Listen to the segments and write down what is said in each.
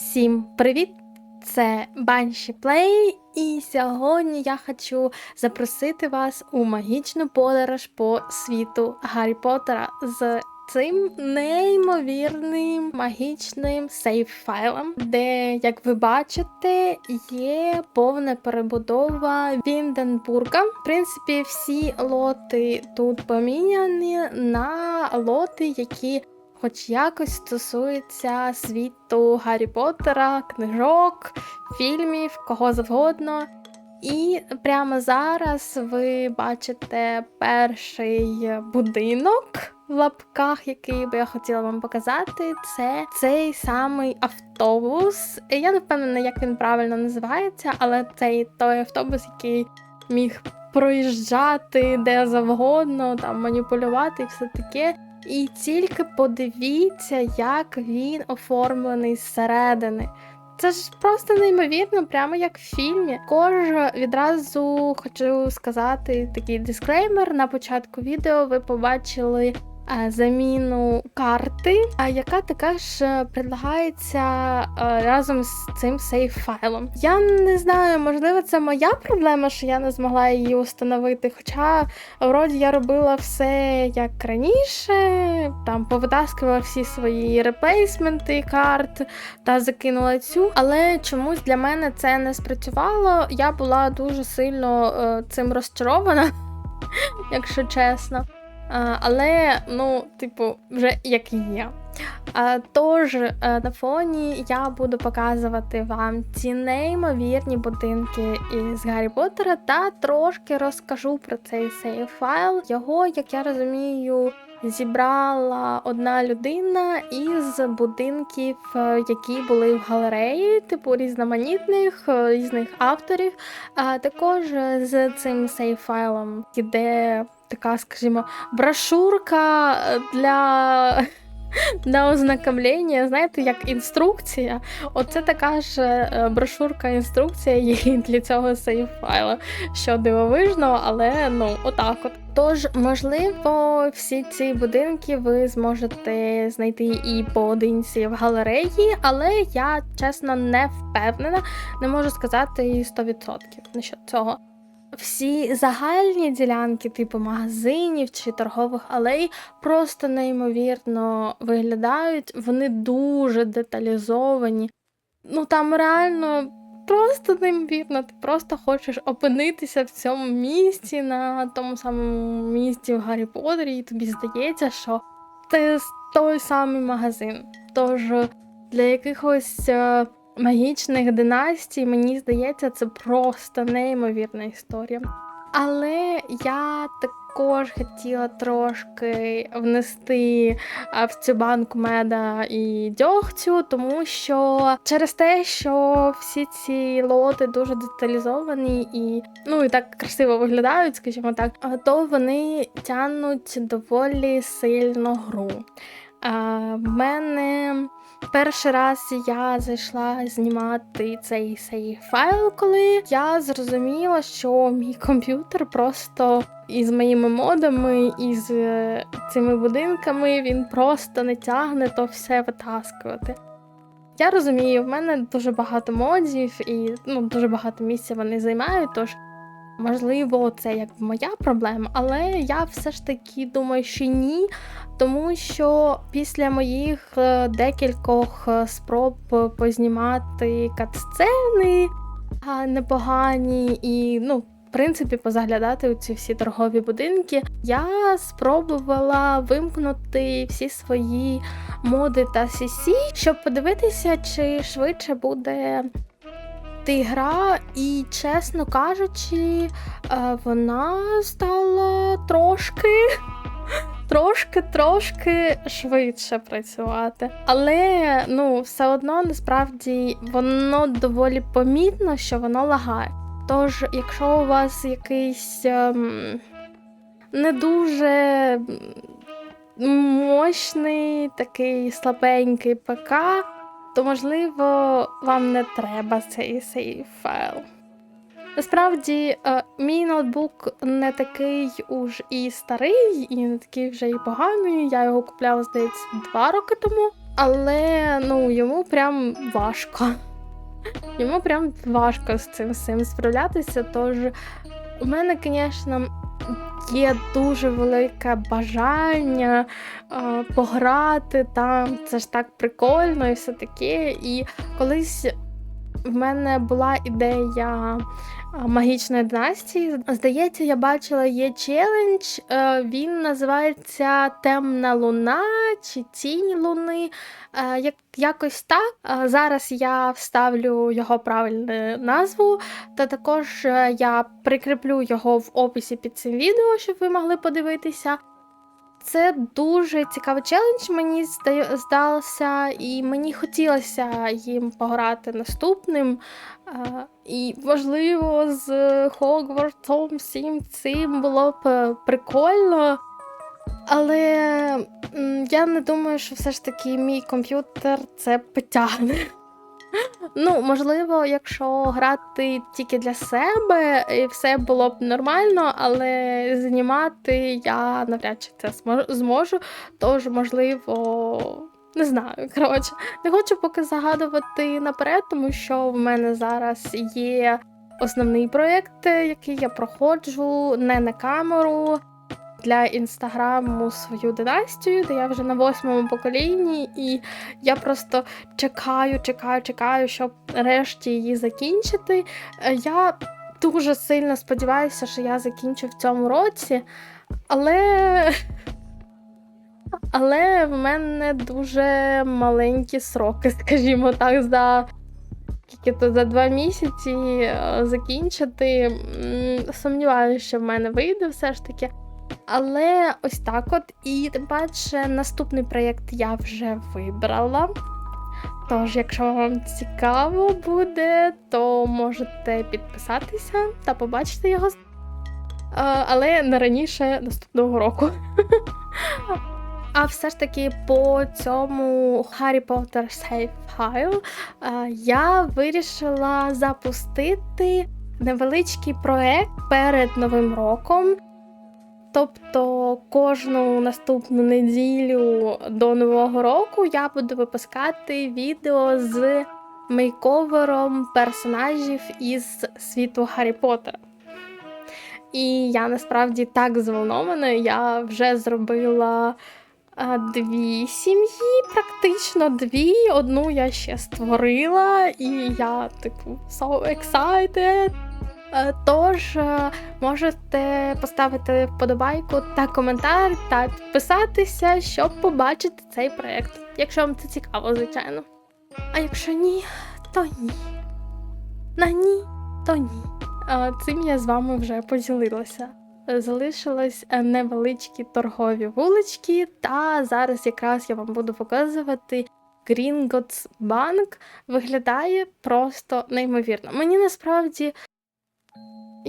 Всім привіт! Це Банші Плей, і сьогодні я хочу запросити вас у магічну подорож по світу Гаррі Поттера з цим неймовірним магічним сейф-файлом, де, як ви бачите, є повна перебудова Вінденбурга. В принципі, всі лоти тут поміняні на лоти, які хоч якось стосується світу Гаррі Поттера, книжок, фільмів, кого завгодно. І прямо зараз ви бачите перший будинок в лапках, який би я хотіла вам показати. Це цей самий автобус. Я не впевнена, як він правильно називається, але цей той автобус, який міг проїжджати де завгодно, там маніпулювати і все таке. І тільки подивіться, як він оформлений зсередини. Це ж просто неймовірно, прямо як в фільмі. Також відразу хочу сказати такий дисклеймер. На початку відео ви побачили заміну карти, а яка також е, предлагається е, разом з цим сейф-файлом. Я не знаю, можливо, це моя проблема, що я не змогла її установити. Хоча вроді я робила все як раніше, там повитаскувала всі свої реплейсменти карт та закинула цю. Але чомусь для мене це не спрацювало. Я була дуже сильно е, цим розчарована, якщо чесно. Але, ну, типу, вже як є. Тож, е, на фоні я буду показувати вам ці неймовірні будинки із Гаррі Поттера та трошки розкажу про цей сейф файл. Його, як я розумію, зібрала одна людина із будинків, е, які були в галереї, типу різноманітних е, різних авторів. А також з цим сейф файлом іде така, скажімо, брошурка для. На ознакомлення, знаєте, як інструкція. Оце така ж е, брошурка інструкція є для цього сейф-файла, що дивовижно, але ну, отак от. Тож, можливо, всі ці будинки ви зможете знайти і поодинці в галереї, але я чесно не впевнена, не можу сказати 100% насчет цього. Всі загальні ділянки, типу магазинів чи торгових алей, просто неймовірно виглядають. Вони дуже деталізовані. Ну там реально просто неймовірно. Ти просто хочеш опинитися в цьому місці, на тому самому місці в Гаррі Поттері, і тобі здається, що це той самий магазин. Тож для якихось. Магічних династій, мені здається, це просто неймовірна історія. Але я також хотіла трошки внести в цю банку меда і дьогцю, тому що через те, що всі ці лоти дуже деталізовані і ну і так красиво виглядають, скажімо так, то вони тягнуть доволі сильно гру. В мене Перший раз я зайшла знімати цей цей файл, коли я зрозуміла, що мій комп'ютер просто із моїми модами, із е, цими будинками він просто не тягне то все витаскувати. Я розумію, в мене дуже багато модів і ну, дуже багато місця вони займають, тож можливо, це як моя проблема, але я все ж таки думаю, що ні. Тому що після моїх е, декількох е, спроб познімати катсцени непогані і, ну, в принципі, позаглядати у ці всі торгові будинки, я спробувала вимкнути всі свої моди та CC, щоб подивитися, чи швидше буде ти гра, і, чесно кажучи, е, вона стала трошки. Трошки-трошки швидше працювати. Але ну, все одно насправді воно доволі помітно, що воно лагає. Тож, якщо у вас якийсь ем, не дуже мощний, такий слабенький ПК, то можливо вам не треба цей сейф файл. Насправді, е, мій ноутбук не такий уж і старий, і не такий вже і поганий. Я його купляла, здається, два роки тому. Але ну, йому прям важко. Йому прям важко з цим всім справлятися. Тож у мене, звісно, є дуже велике бажання е, пограти там. Це ж так прикольно і все таке. І колись в мене була ідея магічної династії. Здається, я бачила є челендж. е, Він називається Темна луна чи Тінь луни. Е, Як, якось так. Е, Зараз я вставлю його правильну назву, та також я прикріплю його в описі під цим відео, щоб ви могли подивитися. Це дуже цікавий челендж, мені зда- здався, і мені хотілося їм пограти наступним. І, можливо, з Хогвартсом всім цим було б е, прикольно. Але я не думаю, що все ж таки мій комп'ютер це потягне. Ну, можливо, якщо грати тільки для себе, і все було б нормально, але знімати я навряд чи це змо- зможу. Тож, можливо, не знаю. Коротше, не хочу поки загадувати наперед, тому що в мене зараз є основний проєкт, який я проходжу не на камеру. Для інстаграму свою династію, де я вже на восьмому поколінні, і я просто чекаю, чекаю, чекаю, щоб нарешті її закінчити. Е, Я дуже сильно сподіваюся, що я закінчу в цьому році, але. Але в мене дуже маленькі сроки, скажімо так, за то за два місяці е, закінчити. Сумніваюся, що в мене вийде все ж таки. Але ось так от. І тим паче наступний проєкт я вже вибрала. Тож, якщо вам цікаво буде, то можете підписатися та побачити його. Але не раніше наступного року. А все ж таки по цьому Harry Potter Save File я вирішила запустити невеличкий проект перед Новим роком. Тобто кожну наступну неділю до Нового року я буду випускати відео з мейковером персонажів із світу Гаррі Поттера. І я насправді так зволнована. Я вже зробила дві сім'ї, практично дві. Одну я ще створила, і я, типу, so excited. Е, Тож е, можете поставити вподобайку та коментар та підписатися, щоб побачити цей проєкт. Якщо вам це цікаво, звичайно. А якщо ні, то ні. На ні, то ні. Цим я з вами вже поділилася. Залишились е, невеличкі торгові вулички, та зараз якраз я вам буду показувати Gringotts Bank. Виглядає просто неймовірно. Мені насправді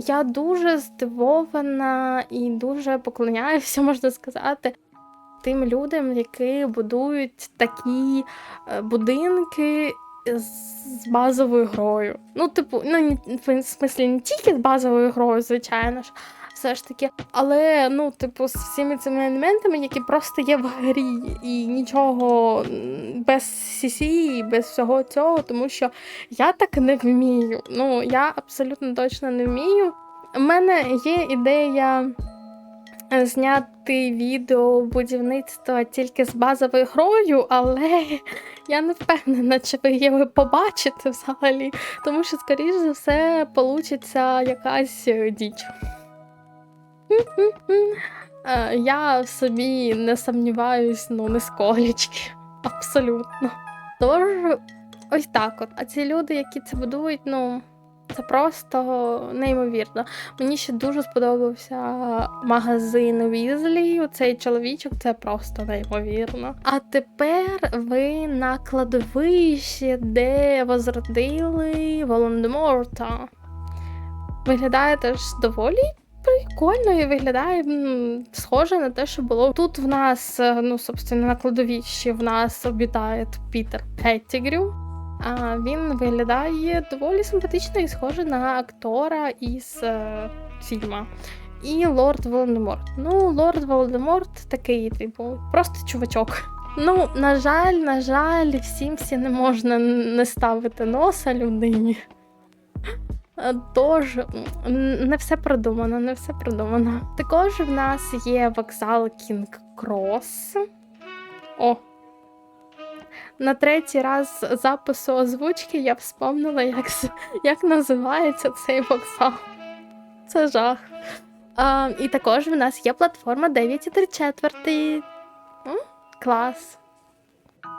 я дуже здивована і дуже поклоняюся, можна сказати, тим людям, які будують такі е, будинки з базовою грою. Ну, типу, ну в смислі не тільки з базовою грою, звичайно ж. Все ж таки, але ну, типу, з всіми цими елементами, які просто є в грі, і нічого без CC, і без всього цього, тому що я так не вмію. Ну, я абсолютно точно не вмію. У мене є ідея е, зняти відео будівництва тільки з базовою грою, але я не впевнена, чи ви її побачите взагалі, тому що, скоріш за все, получиться якась е, діч. Е, Я собі не сумніваюсь, ну, не сколічки. Абсолютно. Тож, ось так от. А ці люди, які це будують, ну. Це просто неймовірно. Мені ще дуже сподобався магазин Візлі. Цей чоловічок це просто неймовірно. А тепер ви на кладовищі, де возродили Волан-де-Морта. Виглядає теж доволі прикольно і виглядає схоже на те, що було. Тут в нас, е, ну, собственно, на кладовищі в нас обітає Пітер Петтігрю. А він виглядає доволі симпатично і схоже на актора із е, фільму. І Лорд Волдеморт. Ну, Лорд Волдеморт такий, типу, просто чувачок. Ну, на жаль, на жаль, всім всі не можна не ставити носа людині. Е, Тож не все продумано, не все продумано. Також в нас є вокзал Кінг Крос. О. На третій раз запису озвучки я вспомнила, як, як називається цей вокзал. Це жах. А, і також в нас є платформа 9,3 четверти. Клас.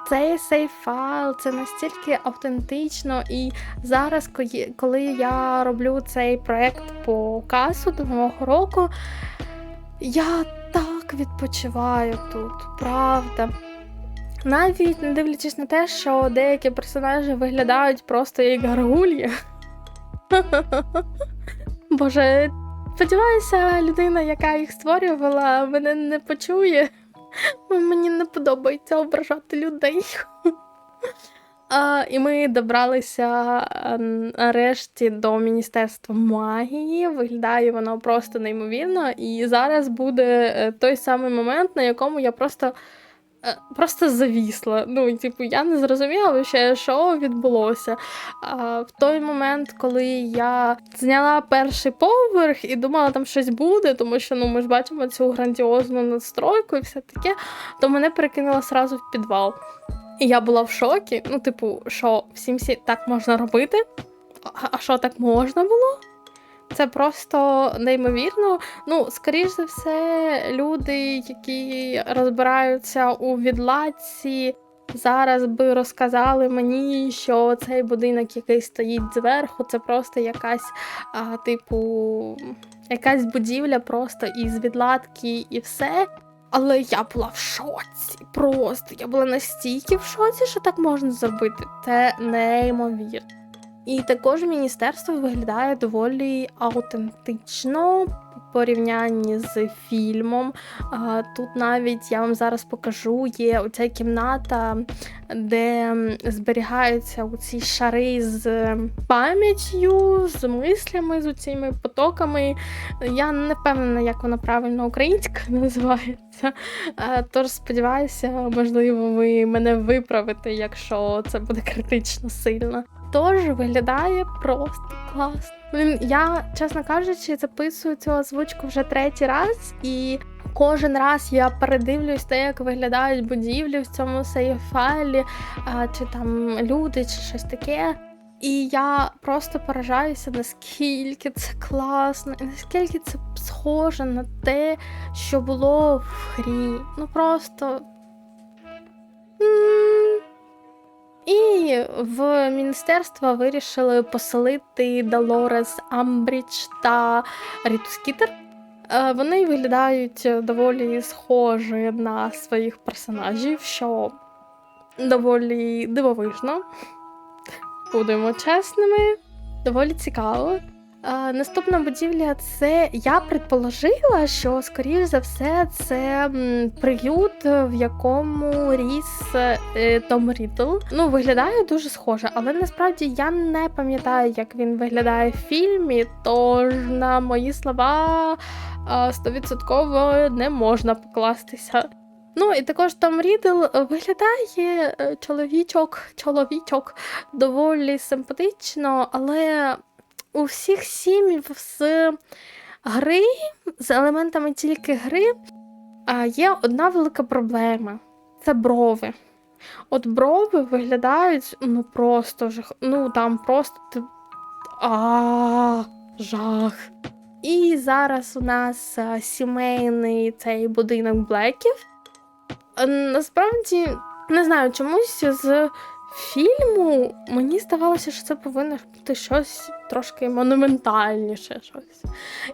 Цей сейф файл, це настільки автентично, і зараз, коли я роблю цей проект по касу до нового року, я так відпочиваю тут, правда. Навіть не дивлячись на те, що деякі персонажі виглядають просто як гаргульї. Боже, сподіваюся, людина, яка їх створювала, мене не почує. Мені не подобається ображати людей. А, і ми добралися а, нарешті до Міністерства магії. Виглядає воно просто неймовірно. І зараз буде е, той самий момент, на якому я просто, просто завісла. Ну, типу, я не зрозуміла що відбулося. А, в той момент, коли я зняла перший поверх і думала, там щось буде, тому що ну, ми ж бачимо цю грандіозну надстройку і все таке, то мене перекинуло сразу в підвал. І я була в шокі. Ну, типу, що всім всі так можна робити? А що так можна було? Це просто неймовірно. Ну, скоріш за все, люди, які розбираються у відладці, зараз би розказали мені, що цей будинок, який стоїть зверху, це просто якась, а, типу, якась будівля просто із відладки і все. Але я була в шоці. Просто я була настільки в шоці, що так можна зробити. Це неймовірно. І також міністерство виглядає доволі аутентично в порівнянні з фільмом. Тут навіть я вам зараз покажу, є оця кімната, де зберігаються ці шари з пам'яттю, з мислями, з цими потоками. Я не впевнена, як вона правильно українська називається. Тож сподіваюся, можливо, ви мене виправите, якщо це буде критично сильно. Тож виглядає просто класно. Блін, я, чесно кажучи, записую цю озвучку вже третій раз, і кожен раз я передивлюсь те, як виглядають будівлі в цьому сейф-файлі, чи там люди, чи щось таке. І я просто поражаюся, наскільки це класно, і наскільки це схоже на те, що було в грі. Ну просто. І в міністерство вирішили поселити Долорес Амбрідж та Ріту Скітер. Е, Вони виглядають доволі схожі на своїх персонажів, що доволі дивовижно. Будемо чесними, доволі цікаво. Наступна будівля це я предположила, що скоріш за все це приют, в якому ріс е, Том Рідл. Ну, виглядає дуже схоже, але насправді я не пам'ятаю, як він виглядає в фільмі. Тож на мої слова стовідсотково не можна покластися. Ну і також Том Рідл виглядає е, чоловічок, чоловічок доволі симпатично, але у всіх сім'їв з гри, з елементами тільки гри, є одна велика проблема це брови. От брови виглядають ну просто жах. Ну там просто ти- а, жах. І зараз у нас сімейний цей будинок Блеків. Е, Насправді не знаю, чомусь з фільму мені здавалося, що це повинно бути щось трошки монументальніше. щось.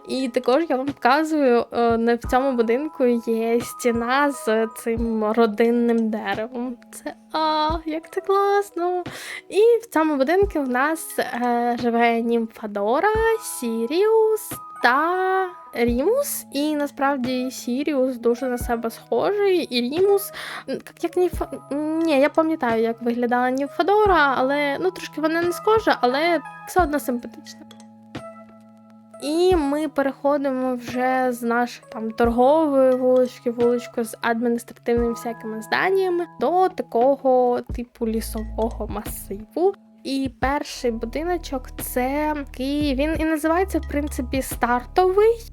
І також я вам показую, е, в цьому будинку є стіна з цим родинним деревом. Це а, як це класно! І в цьому будинку в нас е, живе Німфадора, Сіріус та Рімус. І насправді Сіріус дуже на себе схожий, і Рімус Як, як Ніф... Ні, я пам'ятаю, як виглядала Ніфадора, але ну трошки вона не схожа, але все одно симпатична. І ми переходимо вже з нашої там торгової вулички, вулички з адміністративними всякими зданнями до такого типу лісового масиву. І перший будиночок це такий, він і називається, в принципі, стартовий.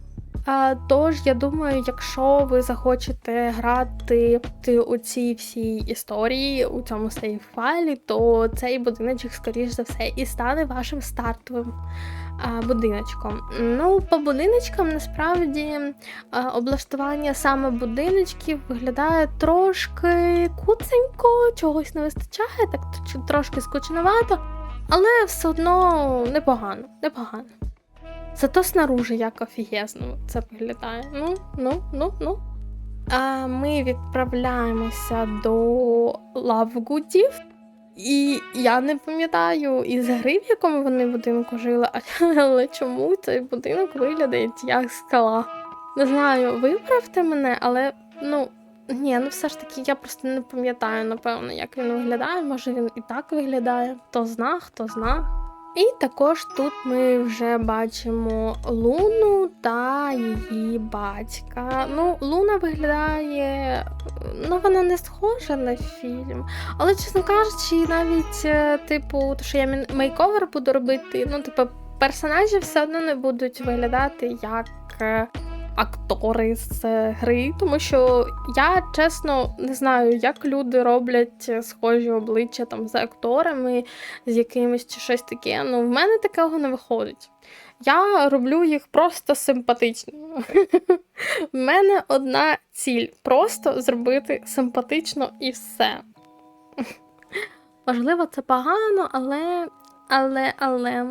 Тож, я думаю, якщо ви захочете грати у цій всій історії, у цьому сейф-файлі, то цей будиночок, скоріш за все, і стане вашим стартовим будиночком. Ну, по будиночкам насправді облаштування саме будиночків виглядає трошки куценько, чогось не вистачає, так трошки скучновато, але все одно непогано, непогано. Зато снаружи як офігезно це виглядає. Ну, ну, ну, ну. А ми відправляємося до Лавгудів. І я не пам'ятаю із гри, в якому вони будинку жили, але чому цей будинок виглядає як скала. Не знаю, виправте мене, але ну. Ні, ну все ж таки, я просто не пам'ятаю, напевно, як він виглядає. Може він і так виглядає. Хто зна, хто зна. І також тут ми вже бачимо Луну та її батька. Ну, Луна виглядає, ну вона не схожа на фільм. Але, чесно кажучи, навіть, е, типу, то, що я мейковер буду робити, ну, типу, персонажі все одно не будуть виглядати як. Актори з гри, тому що я чесно не знаю, як люди роблять е, схожі обличчя там за акторами, з якимось чи щось таке. Ну, в мене такого не виходить. Я роблю їх просто симпатичними. В мене одна ціль просто зробити симпатично і все. Можливо, це погано, але. але, але.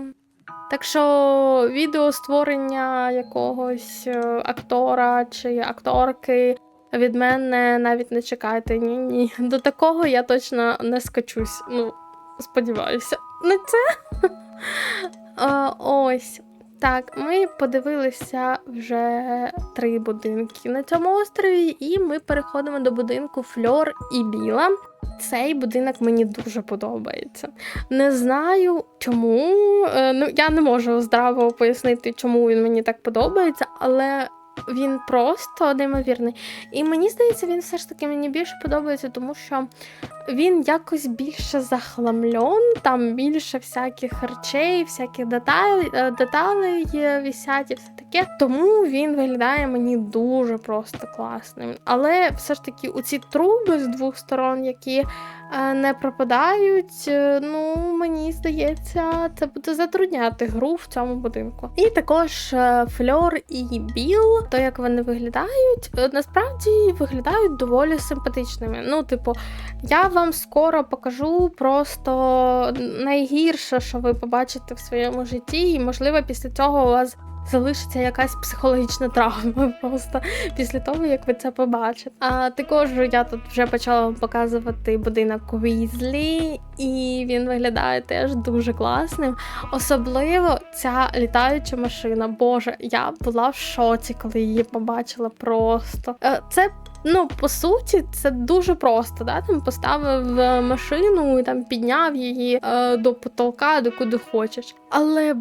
Так що відео створення якогось е, актора чи акторки від мене навіть не чекайте. Ні, ні. До такого я точно не скачусь. Ну, сподіваюся, не це. Е, Ось. Так, ми подивилися вже три будинки на цьому острові, і ми переходимо до будинку Фльор і Біла. Цей будинок мені дуже подобається. Не знаю чому. е, Ну, я не можу здраво пояснити, чому він мені так подобається, але він просто неймовірний. І мені здається, він все ж таки мені більше подобається, тому що він якось більше захламлен, там більше всяких речей, всяких деталей, е, деталей є, висять і все таке. Тому він виглядає мені дуже просто класним. Але все ж таки, у ці труби з двох сторон, які не пропадають, е, ну мені здається, це буде затрудняти гру в цьому будинку. І також е, Фльор і Біл, то як вони виглядають, е, насправді виглядають доволі симпатичними. Ну, типу, я вам скоро покажу просто найгірше, що ви побачите в своєму житті, і можливо після цього у вас. Залишиться якась психологічна травма просто після того, як ви це побачите. А також я тут вже почала вам показувати будинок Візлі, і він виглядає теж дуже класним. Особливо ця літаюча машина. Боже, я була в шоці, коли її побачила просто. Е, Це Ну, по суті, це дуже просто. Да? Там поставив е, машину і там підняв її е, до потолка, до куди хочеш. Але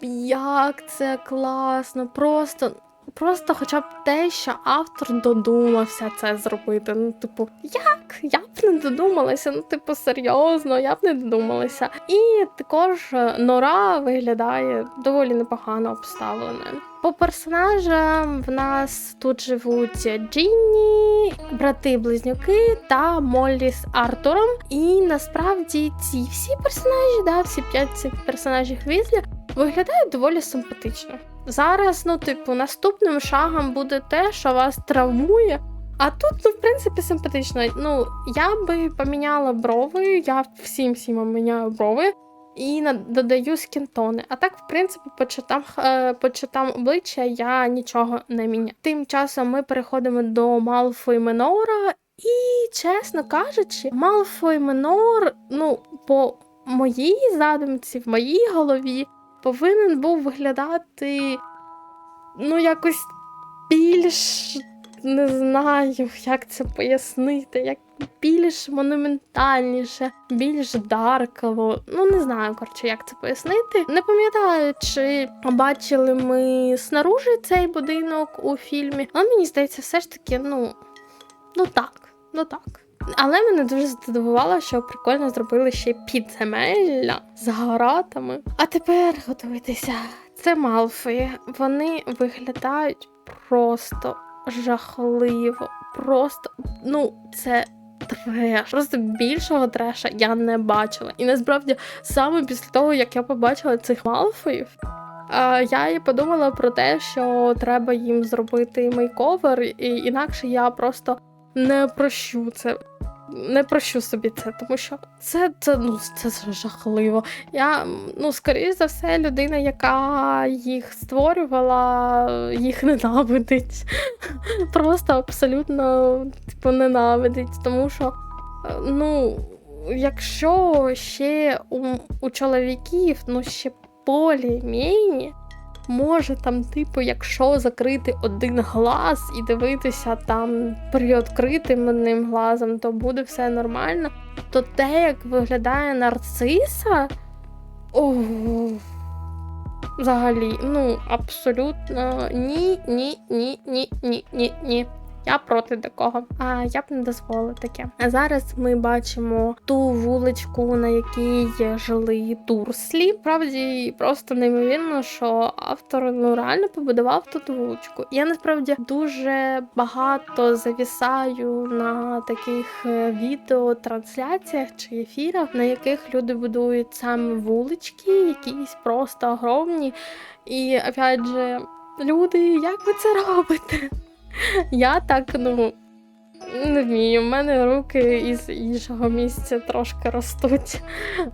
як це класно, просто. Просто хоча б те, що автор додумався це зробити. Ну, типу, як? Я б не додумалася. Ну, типу, серйозно, я б не додумалася. І також е, Нора виглядає доволі непогано обставленою. По персонажам в нас тут живуть Джинні, брати-близнюки та Моллі з Артуром. І насправді ці всі персонажі, да, всі п'ять цих персонажів Візлі виглядають доволі симпатично. Зараз, ну, типу, наступним шагом буде те, що вас травмує. А тут, ну, в принципі, симпатично. Ну, я би поміняла брови, я всім всім міняю брови і додаю скінтони. А так, в принципі, по читам, е, по читам обличчя я нічого не міняю. Тим часом ми переходимо до Малфо і Менора. І, чесно кажучи, Малфо і Менор, ну, по моїй задумці, в моїй голові, повинен був виглядати ну, якось більш не знаю, як це пояснити, як більш монументальніше, більш дарково. Ну, не знаю, коротше, як це пояснити. Не пам'ятаю, чи бачили ми снаружи цей будинок у фільмі, але мені здається, все ж таки, ну, ну так, ну так. Але мене дуже здивувало, що прикольно зробили ще підземелля з гаратами. А тепер готуйтеся. Це Малфої. Вони виглядають просто жахливо. Просто, ну, це треш. Просто більшого треша я не бачила. І насправді, саме після того, як я побачила цих Малфоїв, я і подумала про те, що треба їм зробити мейковер, і інакше я просто не прощу це. Не прощу собі це, тому що це, це, ну, це жахливо. Я, ну, скоріш за все, людина, яка їх створювала, їх ненавидить. Просто абсолютно типу, ненавидить. Тому що, е, ну, якщо ще у, у чоловіків, ну, ще полі-мені, може там, типу, якщо закрити один глаз і дивитися там приоткритим одним глазом, то буде все нормально. То те, як виглядає нарциса, ого. взагалі, ну, абсолютно ні, ні, ні, ні, ні, ні, ні. Я проти такого, а я б не дозволила таке. А зараз ми бачимо ту вуличку, на якій жили турслі. Правді просто неймовірно, що автор ну реально побудував тут вуличку. Я насправді дуже багато завісаю на таких е, відео, трансляціях чи ефірах, на яких люди будують саме вулички, якісь просто огромні. І опять же, люди, як ви це робите? Я так, ну. Не вмію, в мене руки із іншого місця трошки ростуть.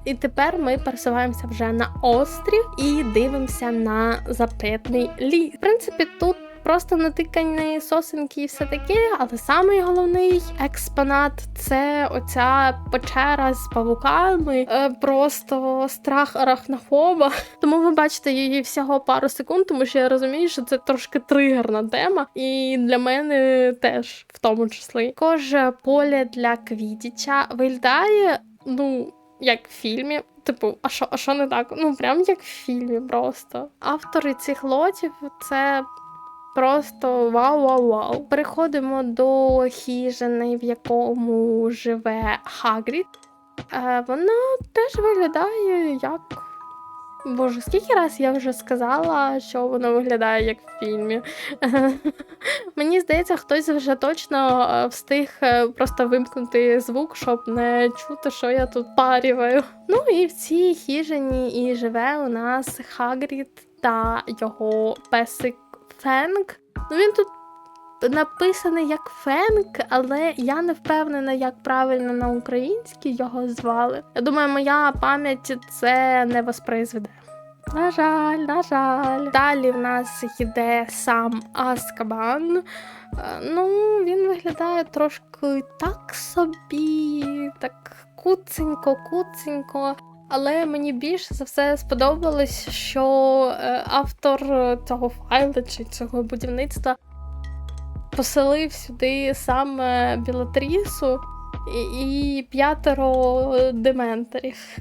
І тепер ми пересуваємося вже на острів і дивимося на запитний ліс. В принципі, тут просто натикані сосенки і все таке, але самий головний експонат це оця печера з павуками, Е, просто страх арахнофоба. Тому ви бачите її всього пару секунд, тому що я розумію, що це трошки тригерна тема, і для мене теж в тому числі. Також поле для квідіча виглядає, ну. Як в фільмі, типу, а що, а що не так? Ну прям як в фільмі, просто автори цих лотів це Просто вау-вау-вау. Переходимо до хижини, в якому живе Хагрід. Е, Вона теж виглядає як. Боже, скільки раз я вже сказала, що воно виглядає як в фільмі. Мені здається, хтось вже точно е, встиг е, просто вимкнути звук, щоб не чути, що я тут парюваю. Ну і в цій хижині і живе у нас Хагрід та його песик Фенк. Ну він тут написаний як Фенк, але я не впевнена, як правильно на українській його звали. Я думаю, моя пам'ять це не воспроизведе. На жаль, на жаль. Далі в нас йде сам Аскабан. Е, Ну, він виглядає трошки так собі, так куценько, куценько. Але мені більше за все сподобалось, що е, автор цього файлу чи цього будівництва поселив сюди саме Білатрісу і, і п'ятеро дементорів.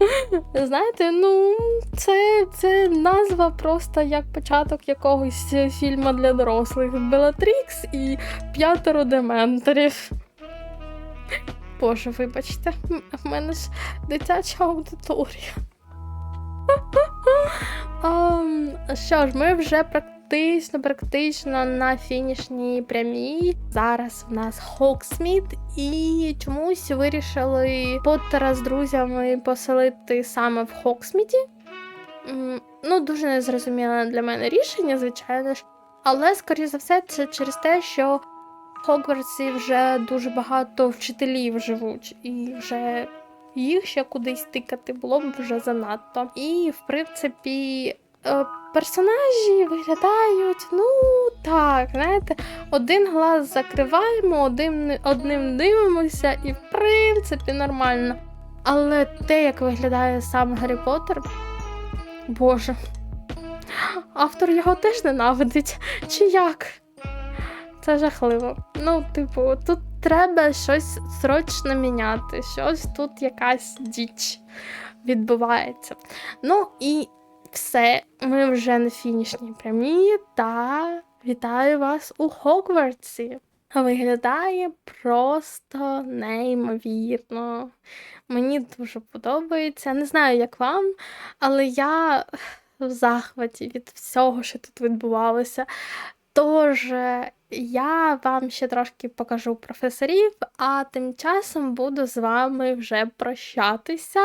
Знаєте, ну, це, це назва просто як початок якогось фільму для дорослих. Белатрікс і п'ятеро дементорів. Боже, вибачте, в мене ж дитяча аудиторія. um, що ж, ми вже практично, практично на фінішній прямій. Зараз в нас Хоксміт, і чомусь вирішили Поттера з друзями поселити саме в Хоксміті. М, Ну, дуже незрозуміле для мене рішення, звичайно ж. Але, скоріше за все, це через те, що Хогвартсі вже дуже багато вчителів живуть, і вже їх ще кудись тикати було б вже занадто. І, в принципі, е, персонажі виглядають, ну так, знаєте, один глаз закриваємо, одним, одним дивимося, і в принципі нормально. Але те, як виглядає сам Гаррі Поттер, боже, автор його теж ненавидить, чи як? Це жахливо. Ну, типу, тут треба щось срочно міняти, щось тут якась діч відбувається. Ну і все, ми вже на фінішній прямій та вітаю вас у Хогвартсі. Виглядає просто неймовірно. Мені дуже подобається. Не знаю, як вам, але я в захваті від всього, що тут відбувалося. Тож я вам ще трошки покажу професорів, а тим часом буду з вами вже прощатися,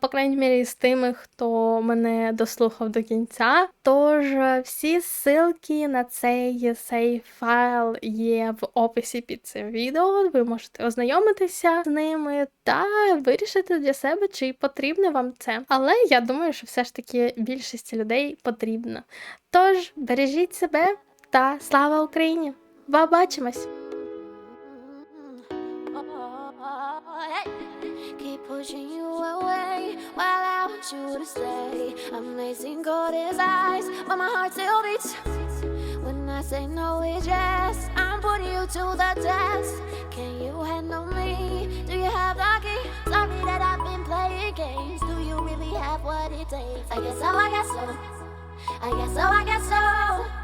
по крайній мірі, з тими, хто мене дослухав до кінця. Тож всі ссылки на цей сейф файл є в описі під цим відео. Ви можете ознайомитися з ними та вирішити для себе, чи потрібно вам це. Але я думаю, що все ж таки більшості людей потрібно. Тож бережіть себе та слава Україні! Побачимось! Keep pushing you away while I want you to stay. Amazing God his eyes, but my heart still beats. When I say no, it's yes. I'm putting you to the test. Can you handle me? Do you have the key? Sorry that I've been playing games. Do you really have what it takes? I guess so, I guess so. I guess so, I guess so.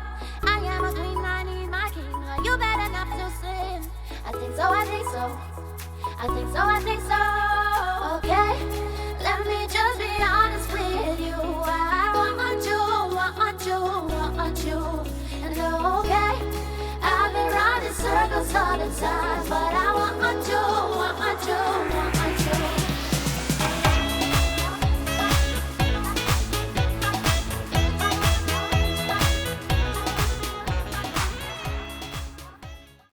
I am a queen, I need my king. Are you bad enough to sin? I think so, I think so. I think so, I think so. Okay, let me just be honest with you. I want you, want you, want you. And okay, I've been running circles all the time.